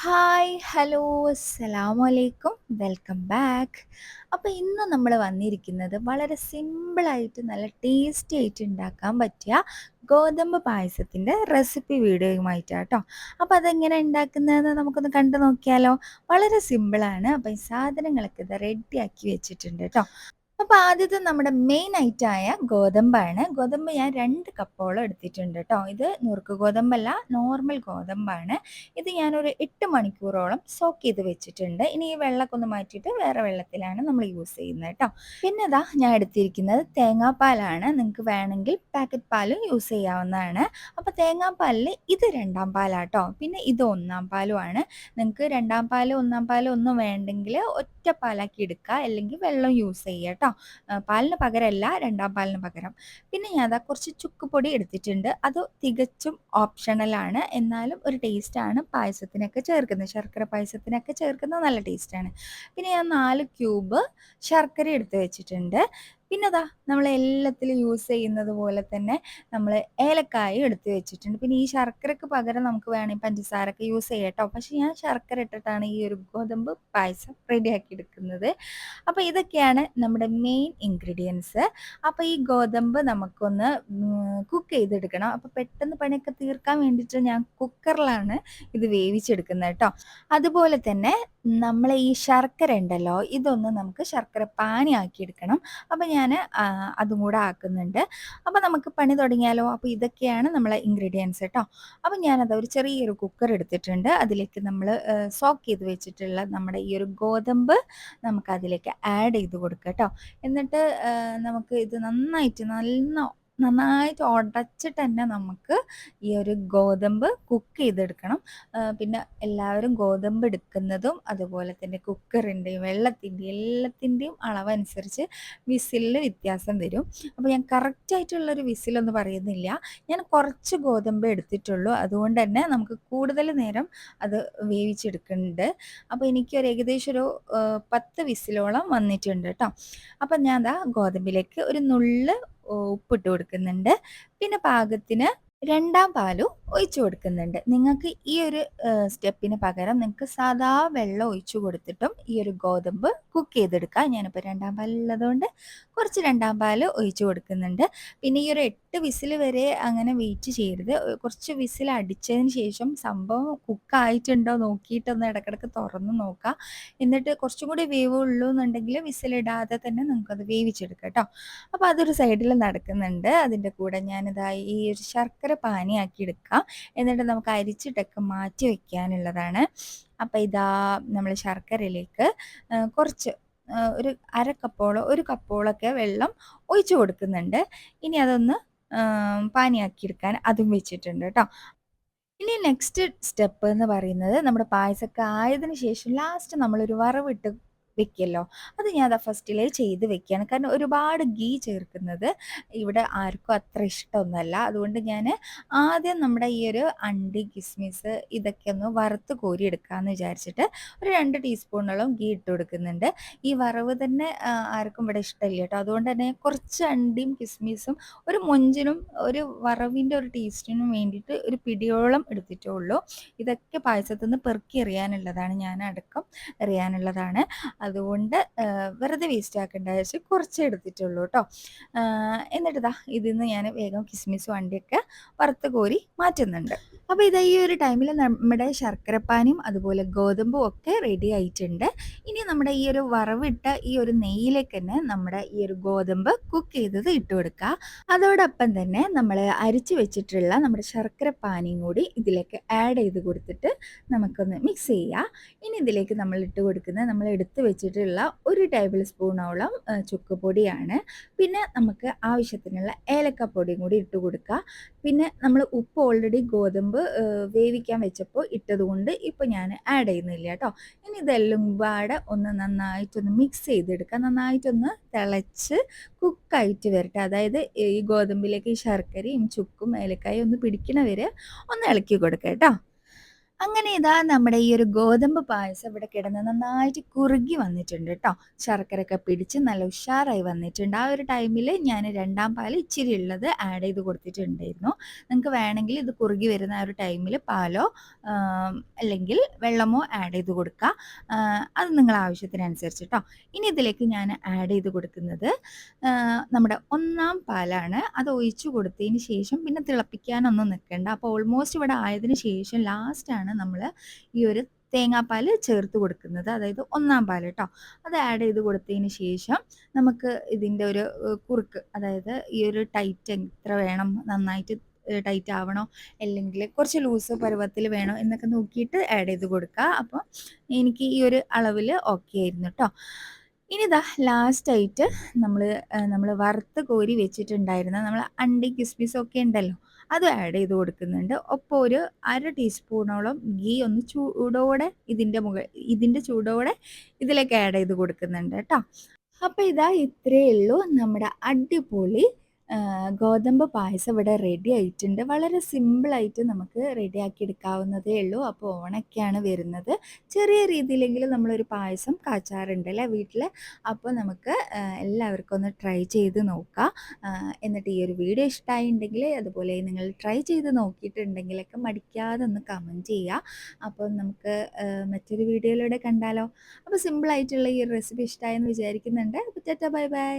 Hi hello അസ്സലാമു അലൈക്കും welcome back അപ്പോൾ ഇന്ന് നമ്മൾ വന്നിരിക്കുന്നത് വളരെ സിമ്പിളായിട്ട് നല്ല ടേസ്റ്റി ആയിട്ട് ഉണ്ടാക്കാൻ പറ്റിയ ഗോതമ്പ് പായസത്തിന്റെ റെസിപ്പി വീഡിയോയുമായിട്ടാണ് കേട്ടോ അപ്പോൾ അതെങ്ങനെ ഉണ്ടാക്കുന്നതെന്ന് നമുക്കൊന്ന് കണ്ടു നോക്കിയാലോ. വളരെ സിമ്പിളാണ് അപ്പോൾ ഈ സാധനങ്ങളൊക്കെ ഇത് റെഡിയാക്കി വെച്ചിട്ടുണ്ട് കേട്ടോ അപ്പോൾ ആദ്യത്തെ നമ്മുടെ മെയിൻ ഐറ്റമായ ഗോതമ്പാണ്. ഗോതമ്പ് ഞാൻ രണ്ട് കപ്പോളം എടുത്തിട്ടുണ്ട് കേട്ടോ ഇത് നുറുക്ക് ഗോതമ്പല്ല നോർമൽ ഗോതമ്പാണ്. ഇത് ഞാനൊരു എട്ട് മണിക്കൂറോളം സോക്ക് ചെയ്ത് വെച്ചിട്ടുണ്ട്. ഇനി ഈ വെള്ളമൊക്കെ ഒന്ന് മാറ്റിയിട്ട് വേറെ വെള്ളത്തിലാണ് നമ്മൾ യൂസ് ചെയ്യുന്നത് കേട്ടോ പിന്നെ ഇതാ ഞാൻ എടുത്തിരിക്കുന്നത് തേങ്ങാപ്പാലാണ്. നിങ്ങൾക്ക് വേണമെങ്കിൽ പാക്കറ്റ് പാലും യൂസ് ചെയ്യാവുന്നതാണ്. അപ്പോൾ തേങ്ങാപ്പാലിൽ ഇത് രണ്ടാം പാലാട്ടോ പിന്നെ ഇത് ഒന്നാം പാലുമാണ്. നിങ്ങൾക്ക് രണ്ടാം പാൽ ഒന്നാം പാലും ഒന്നും വേണ്ടെങ്കിൽ ഒറ്റ പാലാക്കി എടുക്കുക. അല്ലെങ്കിൽ വെള്ളം യൂസ് കേട്ടോ പാലിന് പകരമല്ല രണ്ടാം പാലിന് പകരം. പിന്നെ ഞാൻ അതാ കുറച്ച് ചുക്ക് പൊടി എടുത്തിട്ടുണ്ട്. അത് തികച്ചും ഓപ്ഷണലാണ് എന്നാലും ഒരു ടേസ്റ്റാണ് പായസത്തിനൊക്കെ ചേർക്കുന്നത്. ശർക്കര പായസത്തിനൊക്കെ ചേർക്കുന്നത് നല്ല ടേസ്റ്റാണ് പിന്നെ ഞാൻ നാല് ക്യൂബ് ശർക്കര എടുത്ത് വെച്ചിട്ടുണ്ട്. പിന്നെ അതാ നമ്മൾ എല്ലാത്തിലും യൂസ് ചെയ്യുന്നത് പോലെ തന്നെ നമ്മൾ ഏലക്കായ എടുത്ത് വെച്ചിട്ടുണ്ട്. പിന്നെ ഈ ശർക്കരക്ക് പകരം നമുക്ക് വേണമെങ്കിൽ പഞ്ചസാരൊക്കെ യൂസ് ചെയ്യട്ടോ. പക്ഷെ ഞാൻ ശർക്കര ഇട്ടിട്ടാണ് ഈ ഒരു ഗോതമ്പ് പായസം റെഡി ആക്കി എടുക്കുന്നത്. അപ്പോൾ ഇതൊക്കെയാണ് നമ്മുടെ മെയിൻ ഇൻഗ്രീഡിയൻസ് അപ്പോൾ ഈ ഗോതമ്പ് നമുക്കൊന്ന് കുക്ക് ചെയ്തെടുക്കണം. അപ്പോൾ പെട്ടെന്ന് പണിയൊക്കെ തീർക്കാൻ വേണ്ടിയിട്ട് ഞാൻ കുക്കറിലാണ് ഇത് വേവിച്ചെടുക്കുന്നത് കേട്ടോ. അതുപോലെ തന്നെ നമ്മളെ ഈ ശർക്കര ഉണ്ടല്ലോ ഇതൊന്ന് നമുക്ക് ശർക്കര പാനി ആക്കിയെടുക്കണം. അപ്പോൾ ഞാൻ അതും കൂടെ ആക്കുന്നുണ്ട്. അപ്പോൾ നമുക്ക് പണി തുടങ്ങിയാലോ? അപ്പോൾ ഇതൊക്കെയാണ് നമ്മളെ ഇൻഗ്രീഡിയൻസ് കേട്ടോ അപ്പോൾ ഞാനത് ഒരു ചെറിയൊരു കുക്കർ എടുത്തിട്ടുണ്ട്. അതിലേക്ക് നമ്മൾ സോക്ക് ചെയ്ത് വെച്ചിട്ടുള്ള നമ്മുടെ ഈ ഒരു ഗോതമ്പ് നമുക്ക് അതിലേക്ക് ആഡ് ചെയ്ത് കൊടുക്കാം കേട്ടോ എന്നിട്ട് നമുക്ക് ഇത് നന്നായിട്ട് നല്ല നന്നായിട്ട് ഉടച്ചിട്ട് തന്നെ നമുക്ക് ഈ ഒരു ഗോതമ്പ് കുക്ക് ചെയ്തെടുക്കണം. പിന്നെ എല്ലാവരും ഗോതമ്പ് എടുക്കുന്നതും അതുപോലെ തന്നെ കുക്കറിന്റെയും വെള്ളത്തിന്റെയും എല്ലാത്തിന്റെയും അളവനുസരിച്ച് വിസിലിൽ വ്യത്യാസം വരും. അപ്പോൾ ഞാൻ കറക്റ്റായിട്ടുള്ളൊരു വിസിലൊന്നും പറയുന്നില്ല. ഞാൻ കുറച്ച് ഗോതമ്പ് എടുത്തിട്ടുള്ളൂ. അതുകൊണ്ട് തന്നെ നമുക്ക് കൂടുതൽ നേരം അത് വേവിച്ചെടുക്കുന്നുണ്ട് അപ്പോൾ എനിക്കൊരു ഏകദേശം ഒരു പത്ത് വിസിലോളം വന്നിട്ടുണ്ട് കേട്ടോ അപ്പം ഞാൻ അതാ ഗോതമ്പിലേക്ക് ഒരു നുള്ള് ഉപ്പിട്ട് കൊടുക്കുന്നുണ്ട്. പിന്നെ പാകത്തിന് രണ്ടാം പാലും ഒഴിച്ചു കൊടുക്കുന്നുണ്ട്. നിങ്ങൾക്ക് ഈ ഒരു സ്റ്റെപ്പിന് പകരം നിങ്ങൾക്ക് സാധാ വെള്ളം ഒഴിച്ചു കൊടുത്തിട്ടും ഈ ഒരു ഗോതമ്പ് കുക്ക് ചെയ്തെടുക്കാം. ഞാനിപ്പോൾ രണ്ടാം പാലുള്ളതുകൊണ്ട് കുറച്ച് രണ്ടാം പാൽ ഒഴിച്ചു കൊടുക്കുന്നുണ്ട്. പിന്നെ ഈ ഒരു എട്ട് വിസിൽ വരെ അങ്ങനെ വെയിറ്റ് ചെയ്യരുത്. കുറച്ച് വിസിൽ അടിച്ചതിന് ശേഷം സംഭവം കുക്കായിട്ടുണ്ടോ നോക്കിയിട്ടൊന്ന് ഇടക്കിടക്ക് തുറന്ന് നോക്കുക എന്നിട്ട് കുറച്ചും കൂടി വേവ് ഉള്ളൂ എന്നുണ്ടെങ്കിൽ വിസിലിടാതെ തന്നെ നമുക്കത് വേവിച്ചെടുക്കാം കേട്ടോ. അപ്പോൾ അതൊരു സൈഡിൽ നടക്കുന്നുണ്ട്. അതിന്റെ കൂടെ ഞാനിതായി ഈ ഒരു ശർക്കര പാനിയാക്കി എടുക്കുക എന്നിട്ട് നമുക്ക് അരിച്ചിട്ടൊക്കെ മാറ്റി വെക്കാനുള്ളതാണ്. അപ്പോൾ ഇതാ നമ്മൾ ശർക്കരയിലേക്ക് കുറച്ച് ഒരു അര കപ്പോളോ ഒരു കപ്പോളൊക്കെ വെള്ളം ഒഴിച്ചു കൊടുക്കുന്നുണ്ട്. ഇനി അതൊന്ന് പാനിയാക്കി എടുക്കാൻ അതും വെച്ചിട്ടുണ്ട് കേട്ടോ. ഇനി നെക്സ്റ്റ് സ്റ്റെപ്പ് എന്ന് പറയുന്നത് നമ്മുടെ പായസമൊക്കെ ആയതിനു ശേഷം ലാസ്റ്റ് നമ്മളൊരു വറവിട്ട് വെക്കുമല്ലോ അത് ഞാൻ അതാ ഫസ്റ്റിലേ ചെയ്ത് വെക്കുകയാണ്. കാരണം ഒരുപാട് ഗീ ചേർക്കുന്നത് ഇവിടെ ആർക്കും അത്ര ഇഷ്ടമൊന്നുമല്ല. അതുകൊണ്ട് ഞാൻ ആദ്യം നമ്മുടെ ഈ ഒരു അണ്ടി കിസ്മിസ് ഇതൊക്കെ ഒന്ന് വറുത്ത് കോരി എടുക്കാമെന്ന് വിചാരിച്ചിട്ട് ഒരു രണ്ട് ടീസ്പൂണോളം ഗീ ഇട്ട് കൊടുക്കുന്നുണ്ട്. ഈ വറവ് തന്നെ ആർക്കും ഇവിടെ ഇഷ്ടമില്ല കേട്ടോ. അതുകൊണ്ട് തന്നെ കുറച്ച് അണ്ടിയും കിസ്മിസും ഒരു മൊഞ്ചിനും ഒരു വറവിന്റെ ഒരു ടേസ്റ്റിനും വേണ്ടിയിട്ട് ഒരു പിടിയോളം എടുത്തിട്ടേ ഉള്ളൂ. ഇതൊക്കെ പായസത്തിൽ നിന്ന് പെറുക്കി എറിയാനുള്ളതാണ്. ഞാൻ അടക്കം എറിയാനുള്ളതാണ്. അതുകൊണ്ട് വെറുതെ വേസ്റ്റ് ആക്കേണ്ട വെച്ച് കുറച്ചേ എടുത്തിട്ടുള്ളൂ കേട്ടോ എന്നിട്ട് ഇതാ ഇതിൽ നിന്ന് ഞാൻ വേഗം കിസ്മിസ് വണ്ടിയൊക്കെ വറുത്ത് കോരി മാറ്റുന്നുണ്ട്. അപ്പോൾ ഇതാ ഈ ഒരു ടൈമിൽ നമ്മുടെ ശർക്കരപ്പാനിയും അതുപോലെ ഗോതമ്പും ഒക്കെ റെഡി ആയിട്ടുണ്ട്. ഇനി നമ്മുടെ ഈ ഒരു വറവിട്ട ഈ ഒരു നെയ്യിലേക്ക് തന്നെ നമ്മുടെ ഈ ഒരു ഗോതമ്പ് കുക്ക് ചെയ്തത് ഇട്ട് കൊടുക്കുക അതോടൊപ്പം തന്നെ നമ്മൾ അരിച്ചു വെച്ചിട്ടുള്ള നമ്മുടെ ശർക്കരപ്പാനിയും കൂടി ഇതിലേക്ക് ആഡ് ചെയ്ത് കൊടുത്തിട്ട് നമുക്കൊന്ന് മിക്സ് ചെയ്യുക ഇനി ഇതിലേക്ക് നമ്മൾ ഇട്ട് കൊടുക്കുന്ന നമ്മൾ എടുത്ത് വെച്ചിട്ടുള്ള ഒരു ടേബിൾ സ്പൂണോളം ചുക്ക് പൊടിയാണ് പിന്നെ നമുക്ക് ആവശ്യത്തിനുള്ള ഏലക്കപ്പൊടിയും കൂടി ഇട്ട് കൊടുക്കുക പിന്നെ നമ്മൾ ഉപ്പ് ഓൾറെഡി ഗോതമ്പ് വേവിക്കാൻ വെച്ചപ്പോൾ ഇട്ടതുകൊണ്ട് ഇപ്പോൾ ഞാൻ ആഡ് ചെയ്യുന്നില്ല കേട്ടോ. ഇനി ഇതെല്ലാം പാടെ ഒന്ന് നന്നായിട്ടൊന്ന് മിക്സ് ചെയ്തെടുക്കുക നന്നായിട്ടൊന്ന് തിളച്ച് കുക്കായിട്ട് വരട്ടെ. അതായത് ഈ ഗോതമ്പിലേക്ക് ഈ ശർക്കരയും ചുക്കും ഏലക്കായും ഒന്ന് പിടിക്കണ വരെ ഒന്ന് ഇളക്കി കൊടുക്കുക കേട്ടോ. അങ്ങനെ ഇതാ നമ്മുടെ ഈ ഒരു ഗോതമ്പ് പായസം ഇവിടെ കിടന്ന് നന്നായിട്ട് കുറുകി വന്നിട്ടുണ്ട് കേട്ടോ ശർക്കരയൊക്കെ പിടിച്ച് നല്ല ഉഷാറായി വന്നിട്ടുണ്ട്. ആ ഒരു ടൈമിൽ ഞാൻ രണ്ടാം പാൽ ഇച്ചിരി ഉള്ളത് ആഡ് ചെയ്ത് കൊടുത്തിട്ടുണ്ടായിരുന്നു. നിങ്ങൾക്ക് വേണമെങ്കിൽ ഇത് കുറുകി വരുന്ന ആ ഒരു ടൈമിൽ പാലോ അല്ലെങ്കിൽ വെള്ളമോ ആഡ് ചെയ്ത് കൊടുക്കുക അത് നിങ്ങൾ ആവശ്യത്തിനനുസരിച്ച് കേട്ടോ ഇനി ഇതിലേക്ക് ഞാൻ ആഡ് ചെയ്ത് കൊടുക്കുന്നത് നമ്മുടെ ഒന്നാം പാലാണ്. അത് ഒഴിച്ചു കൊടുത്തതിന് ശേഷം പിന്നെ തിളപ്പിക്കാനൊന്നും നിൽക്കേണ്ട. അപ്പോൾ ഓൾമോസ്റ്റ് ഇവിടെ ആയതിനു ശേഷം ലാസ്റ്റാണ് നമ്മൾ ഈ ഒരു തേങ്ങാപ്പാൽ ചേർത്ത് കൊടുക്കുന്നത്. അതായത് ഒന്നാം പാൽ കേട്ടോ അത് ആഡ് ചെയ്ത് കൊടുത്തതിന് ശേഷം നമുക്ക് ഇതിന്റെ ഒരു കുറുക്ക് അതായത് ഈ ഒരു ടൈറ്റ് എത്ര വേണം നന്നായിട്ട് ടൈറ്റ് ആവണോ അല്ലെങ്കിൽ കുറച്ച് ലൂസ് പരുവത്തിൽ വേണോ എന്നൊക്കെ നോക്കിയിട്ട് ആഡ് ചെയ്ത് കൊടുക്കുക അപ്പോൾ എനിക്ക് ഈ ഒരു അളവിൽ ഓക്കെ ആയിരുന്നു കേട്ടോ ഇനി ഇതാ ലാസ്റ്റായിട്ട് നമ്മൾ നമ്മൾ വറുത്ത് കോരി വെച്ചിട്ടുണ്ടായിരുന്ന നമ്മൾ അണ്ടി കിസ്മിസൊക്കെ ഉണ്ടല്ലോ. അത് ആഡ് ചെയ്ത് കൊടുക്കുന്നുണ്ട്. ഒപ്പം ഒരു അര ടീസ്പൂണോളം ഗീ ഒന്ന് ചൂടോടെ ഇതിന്റെ മുകൾ ഇതിന്റെ ചൂടോടെ ഇതിലേക്ക് ആഡ് ചെയ്ത് കൊടുക്കുന്നുണ്ട് കേട്ടോ അപ്പോൾ ഇതാ ഇത്രയേ ഉള്ളൂ നമ്മുടെ അടിപൊളി ഗോതമ്പ് പായസം ഇവിടെ റെഡി ആയിട്ടുണ്ട്. വളരെ സിമ്പിളായിട്ട് നമുക്ക് റെഡിയാക്കി എടുക്കാവുന്നതേ ഉള്ളൂ. അപ്പോൾ ഓണൊക്കെയാണ് വരുന്നത്. ചെറിയ രീതിയിലെങ്കിലും നമ്മളൊരു പായസം കാച്ചാറുണ്ട് അല്ലേ വീട്ടിൽ അപ്പോൾ നമുക്ക് എല്ലാവർക്കും ഒന്ന് ട്രൈ ചെയ്ത് നോക്കാം. എന്നിട്ട് ഈ ഒരു വീഡിയോ ഇഷ്ടമായിട്ടുണ്ടെങ്കിൽ അതുപോലെ നിങ്ങൾ ട്രൈ ചെയ്ത് നോക്കിയിട്ടുണ്ടെങ്കിലൊക്കെ മടിക്കാതെ ഒന്ന് കമന്റ് ചെയ്യുക അപ്പോൾ നമുക്ക് മറ്റൊരു വീഡിയോയിലൂടെ കണ്ടാലോ. അപ്പോൾ സിമ്പിളായിട്ടുള്ള ഈ റെസിപ്പി ഇഷ്ടമായെന്ന് വിചാരിക്കുന്നുണ്ട്. അപ്പോൾ ചേട്ടാ ബൈ ബൈ